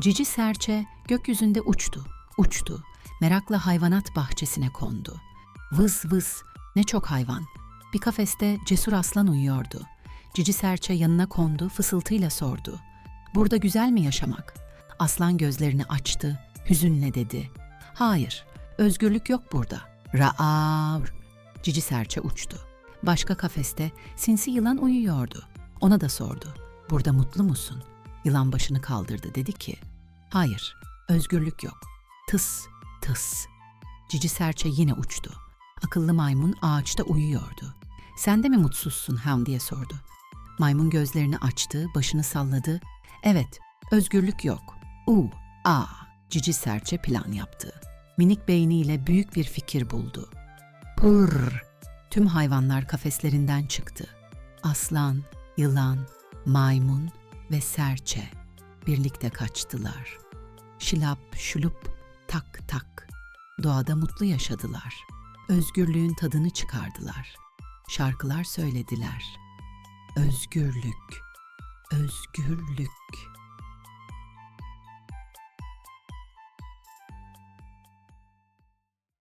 Cici serçe gökyüzünde uçtu, uçtu. Merakla hayvanat bahçesine kondu. Vız vız, ne çok hayvan. Bir kafeste cesur aslan uyuyordu. Cici serçe yanına kondu, fısıltıyla sordu. Burada güzel mi yaşamak? Aslan gözlerini açtı, hüzünle dedi. Hayır, özgürlük yok burada. Raar. Cici serçe uçtu. Başka kafeste sinsi yılan uyuyordu. Ona da sordu. Burada mutlu musun? Yılan başını kaldırdı dedi ki, hayır, özgürlük yok. Tıs, tıs. Cici serçe yine uçtu. Akıllı maymun ağaçta uyuyordu. Sen de mi mutsuzsun Ham diye sordu. Maymun gözlerini açtı, başını salladı. Evet, özgürlük yok. U, a. Cici serçe plan yaptı. Minik beyniyle büyük bir fikir buldu. Pırr. Tüm hayvanlar kafeslerinden çıktı. Aslan, yılan, maymun ve serçe birlikte kaçtılar. Şilap, şulup, tak tak. Doğada mutlu yaşadılar. Özgürlüğün tadını çıkardılar. Şarkılar söylediler. Özgürlük, özgürlük.